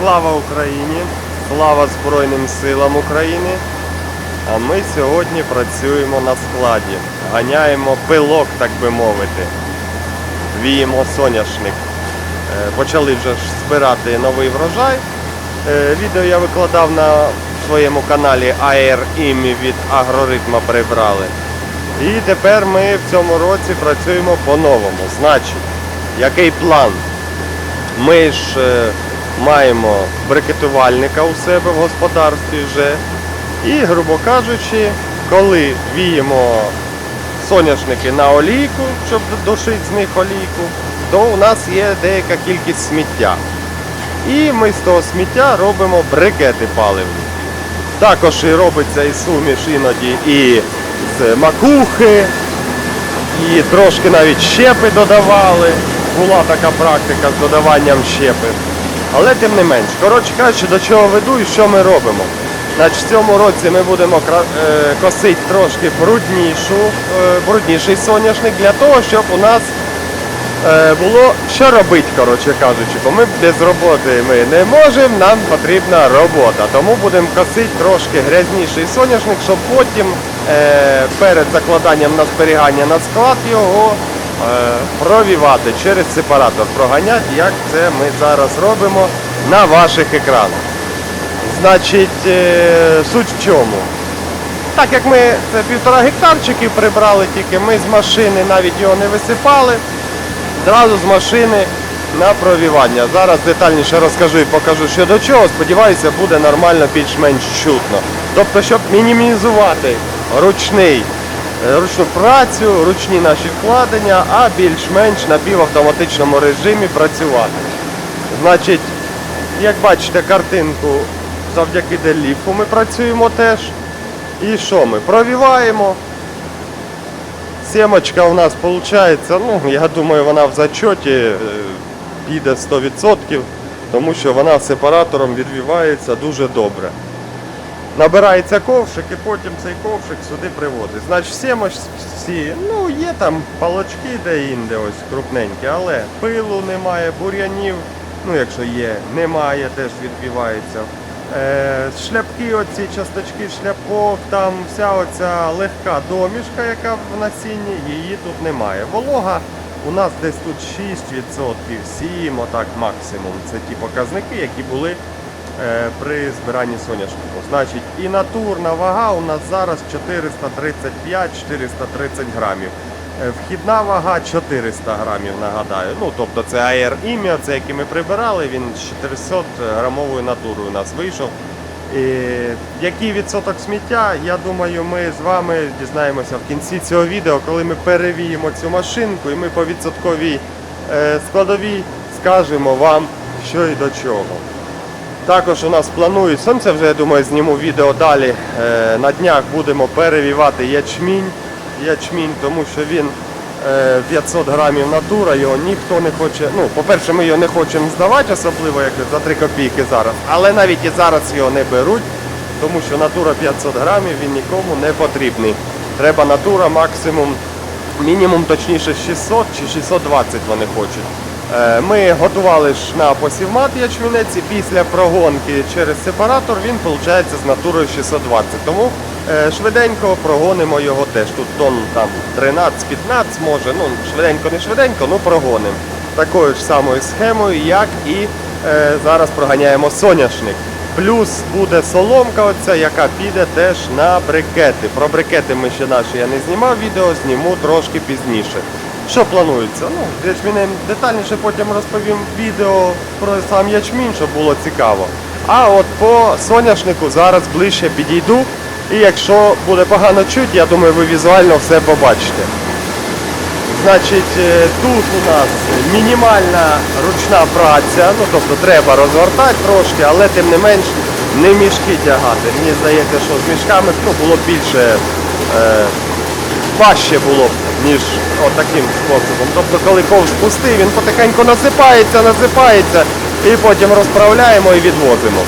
Слава Україні! Слава Збройним силам України! А ми сьогодні працюємо на складі. Ганяємо пилок, так би мовити. Віємо соняшник. Е, Почали вже збирати новий врожай. Е, Відео я викладав на своєму каналі ARIM від Агроритма прибрали. І тепер ми в цьому році працюємо по-новому. Значить, який план? Ми ж е, маємо брикетувальника у себе в господарстві вже. І, грубо кажучи, коли віємо соняшники на олійку, щоб душити з них олійку, то у нас є деяка кількість сміття. І ми з того сміття робимо брикети паливні. Також і робиться і суміш іноді і з макухи, і трошки навіть щепи додавали. Була така практика з додаванням щепи. Але тим не менш, коротше кажучи, до чого веду і що ми робимо. Значить, в цьому році ми будемо е, косити трошки бруднішу, е, брудніший соняшник для того, щоб у нас е, було що робити, коротше кажучи, бо ми без роботи ми не можемо, нам потрібна робота. Тому будемо косити трошки грязніший соняшник, щоб потім перед закладанням на зберігання на склад його провівати через сепаратор, проганяти, як це ми зараз робимо на ваших екранах. Значить, е, суть в чому? Так як ми це півтора гектарчиків прибрали, тільки ми з машини навіть його не висипали. Зразу з машини на провівання. Зараз детальніше розкажу і покажу, що до чого. Сподіваюся, буде нормально більш-менш чутно. Тобто, щоб мінімізувати ручний, е, ручну працю, ручні наші вкладення, а більш-менш на півавтоматичному режимі працювати. Значить, як бачите картинку, завдяки деліфу ми працюємо теж. І що ми? Провіваємо. Сімочка у нас виходить, ну, я думаю, вона в зачоті е, піде 100%, тому що вона сепаратором відвівається дуже добре. Набирається ковшик і потім цей ковшик сюди приводить. Значить, сімочці, ну, є там палочки де-інде, ось крупненькі, але пилу немає, бур'янів, ну якщо є, немає, теж відбивається. Е, шляпки, оці часточки шляпок, там вся оця легка домішка, яка в насінні, її тут немає. Волога у нас десь тут 6%, 7%, отак максимум. Це ті показники, які були при збиранні соняшнику. Значить, і натурна вага у нас зараз 435-430 грамів. Е, Вхідна вага 400 грамів, нагадаю. Ну, тобто це AR ім'я, це який ми прибирали, він з 400 грамовою натурою у нас вийшов. І який відсоток сміття, я думаю, ми з вами дізнаємося в кінці цього відео, коли ми перевіємо цю машинку і ми по відсотковій е, складовій скажемо вам, що і до чого. Також у нас планують, сам це вже я думаю зніму відео далі. Е, На днях будемо перевівати ячмінь. Ячмінь, тому що він е, 500 грамів натура, його ніхто не хоче. Ну, по-перше, ми його не хочемо здавати, особливо як за 3 копійки зараз. Але навіть і зараз його не беруть, тому що натура 500 грамів він нікому не потрібний. Треба натура максимум, мінімум точніше 600 чи 620 вони хочуть. Е, Ми готували ж на посівмат ячмінець і після прогонки через сепаратор він виходить з натурою 620. Тому е, швиденько прогонимо його теж. Тут тонн 13-15 може, ну швиденько не швиденько, ну прогонимо. Такою ж самою схемою, як і е, зараз проганяємо соняшник. Плюс буде соломка, оця, яка піде теж на брикети. Про брикети ми ще наші я не знімав відео, зніму трошки пізніше. Що планується? Ну, ячмінем детальніше потім розповім відео про сам ячмінь, щоб було цікаво. А от по соняшнику зараз ближче підійду. І якщо буде погано чути, я думаю, ви візуально все побачите. Значить, е, тут у нас мінімальна ручна праця, ну тобто треба розгортати трошки, але тим не менш не мішки тягати. Мені здається, що з мішками ну, було більше е, важче було б, ніж отаким способом. Тобто, коли ковш пустий, він потихеньку насипається, насипається і потім розправляємо і відвозимо.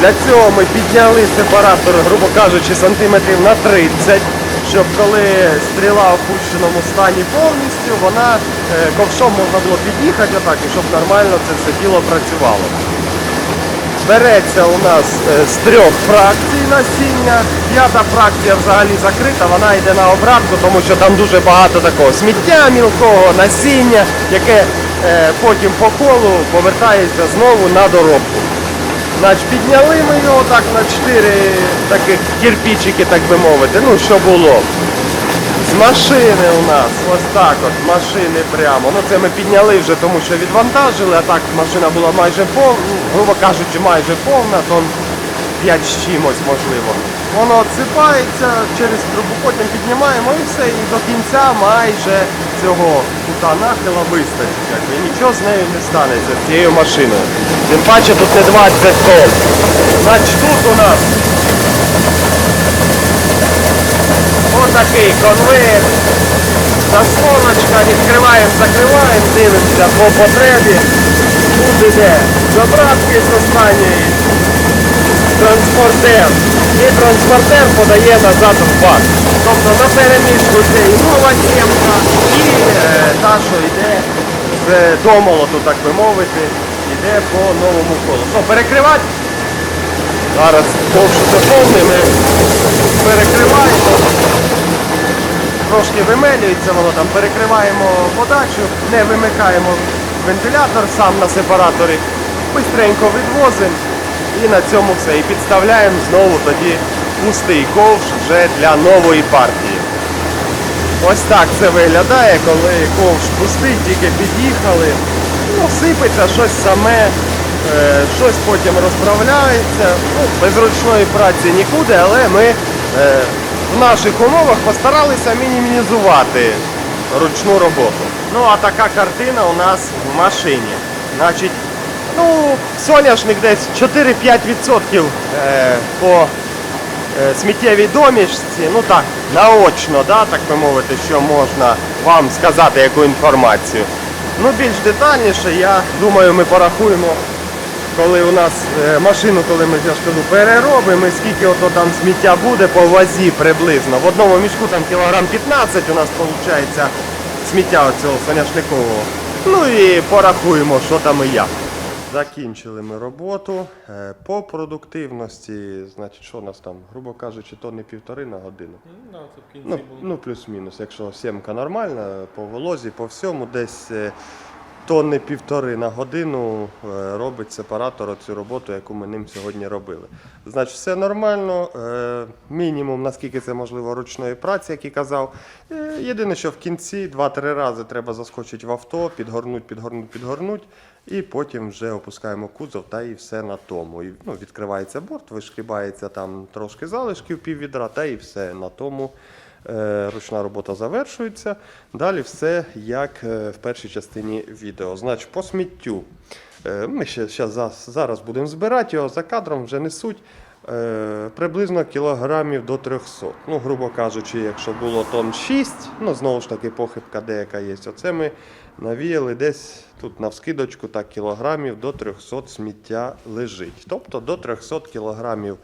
Для цього ми підняли сепаратор, грубо кажучи, сантиметрів на 30, щоб коли стріла в опущеному стані повністю, вона е, ковшом можна було під'їхати отак, і щоб нормально це все діло працювало. Береться у нас е, з трьох фракцій насіння. П'ята фракція взагалі закрита, вона йде на обратку, тому що там дуже багато такого сміття мілкого, насіння, яке е, потім по колу повертається знову на доробку. Значить, підняли ми його так на чотири таких кирпичики, так би мовити, ну що було. Машини у нас, ось так от, машини прямо. Ну це ми підняли вже, тому що відвантажили, а так машина була майже повна, грубо кажучи, майже повна, тон 5 з чимось можливо. Воно отсипається через трубу, потім піднімаємо і все, і до кінця майже цього кута нахила вистачить. Якби. І нічого з нею не станеться, з цією машиною. Тим паче тут не 20 тонн. Значить тут у нас Отакий конвейер. Заслоночка, відкриваємо, закриваємо, дивимося по потребі. Тут іде забратки з останньої. Транспортер. І транспортер подає назад в бак. Тобто на переміжку це і нова сімка, і е, та, що йде з домолоту, так би мовити, йде по новому колу. Ну, перекривати. Зараз ковш це повний, ми перекриваємо трошки вимелюється, воно там перекриваємо подачу, не вимикаємо вентилятор сам на сепараторі, бистренько відвозимо і на цьому все. І підставляємо знову тоді пустий ковш вже для нової партії. Ось так це виглядає, коли ковш пустий, тільки під'їхали. Ну, сипеться щось саме, е, щось потім розправляється. Ну, без ручної праці нікуди, але ми е, в наших умовах постаралися мінімізувати ручну роботу. Ну а така картина у нас в машині. Значить, ну, соняшник десь 4-5% е, по е, сміттєвій домішці, ну так, наочно, да, так би мовити, що можна вам сказати яку інформацію. Ну, більш детальніше, я думаю, ми порахуємо, коли у нас е, машину, коли ми я ж кажу, переробимо, і скільки ото там сміття буде по вазі приблизно. В одному мішку там кілограм 15 у нас виходить сміття оцього соняшникового. Ну і порахуємо, що там і як. Закінчили ми роботу. Е, По продуктивності, значить, що у нас там, грубо кажучи, тонни півтори на годину. Ну, це в кінці Ну, ну плюс-мінус. Якщо сімка нормальна, по волозі, по всьому, десь е, тонни півтори на годину е, робить сепаратор цю роботу, яку ми ним сьогодні робили. Значить, все нормально. е, Мінімум, наскільки це можливо, ручної праці, як і казав. Е, Єдине, що в кінці 2-3 рази треба заскочити в авто, підгорнуть, підгорнуть, підгорнуть. І потім вже опускаємо кузов та і все на тому. І, ну, відкривається борт, вишкрібається там трошки залишків піввідра, та і все на тому. Е, ручна робота завершується. Далі все як е, в першій частині відео. Значить, по сміттю. Е, Ми ще за- зараз будемо збирати його за кадром, вже несуть. Приблизно кілограмів до 300. Ну, грубо кажучи, якщо було тонн 6, ну знову ж таки похибка деяка є. Оце ми навіяли десь тут на вскидочку так, кілограмів до 300 сміття лежить. Тобто до 300 кілограмів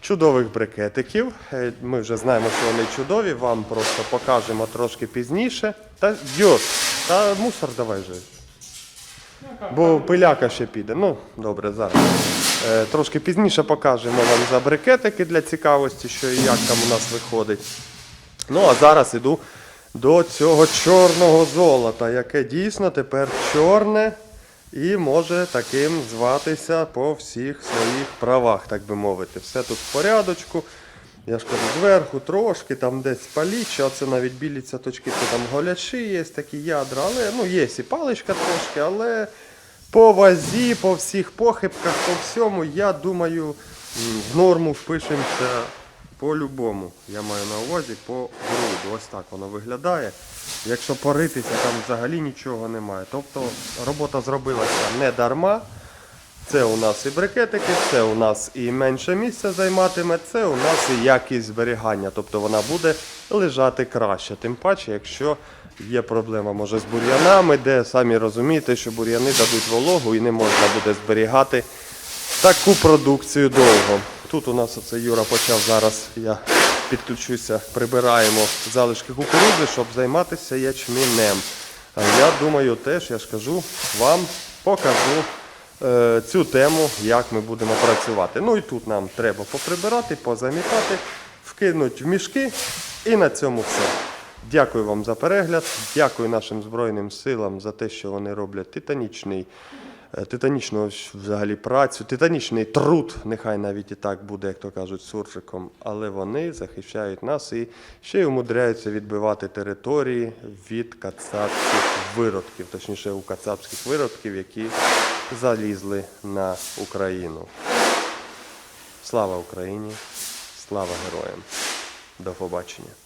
чудових брикетиків. Е, Ми вже знаємо, що вони чудові, вам просто покажемо трошки пізніше. Та Дьос, та мусор давай же. Бо пиляка ще піде. Ну, добре, зараз. Е, трошки пізніше покажемо вам за брикетики для цікавості, що і як там у нас виходить. Ну, а зараз іду до цього чорного золота, яке дійсно тепер чорне і може таким зватися по всіх своїх правах, так би мовити. Все тут в порядочку. Я ж кажу, зверху трошки, там десь паліччя, оце навіть білі цяточки, це там голячі є, такі ядра, але ну, є і паличка трошки, але по вазі, по всіх похибках, по всьому, я думаю, в норму впишемося по-любому. Я маю на увазі по груду. Ось так воно виглядає. Якщо поритися, там взагалі нічого немає. Тобто робота зробилася не дарма. Це у нас і брикетики, це у нас і менше місця займатиме, це у нас і якість зберігання. Тобто вона буде лежати краще. Тим паче, якщо є проблема може з бур'янами, де самі розумієте, що бур'яни дадуть вологу і не можна буде зберігати таку продукцію довго. Тут у нас оце Юра почав зараз. Я підключуся, прибираємо залишки кукурудзи, щоб займатися ячмінем. Я думаю, теж я ж кажу, вам покажу е, цю тему, як ми будемо працювати. Ну і тут нам треба поприбирати, позамітати, вкинути в мішки і на цьому все. Дякую вам за перегляд. Дякую нашим Збройним силам за те, що вони роблять титанічний, титанічну взагалі працю, титанічний труд, нехай навіть і так буде, як то кажуть, суржиком, але вони захищають нас і ще й умудряються відбивати території від кацапських виродків, точніше у кацапських виродків, які залізли на Україну. Слава Україні! Слава героям! До побачення!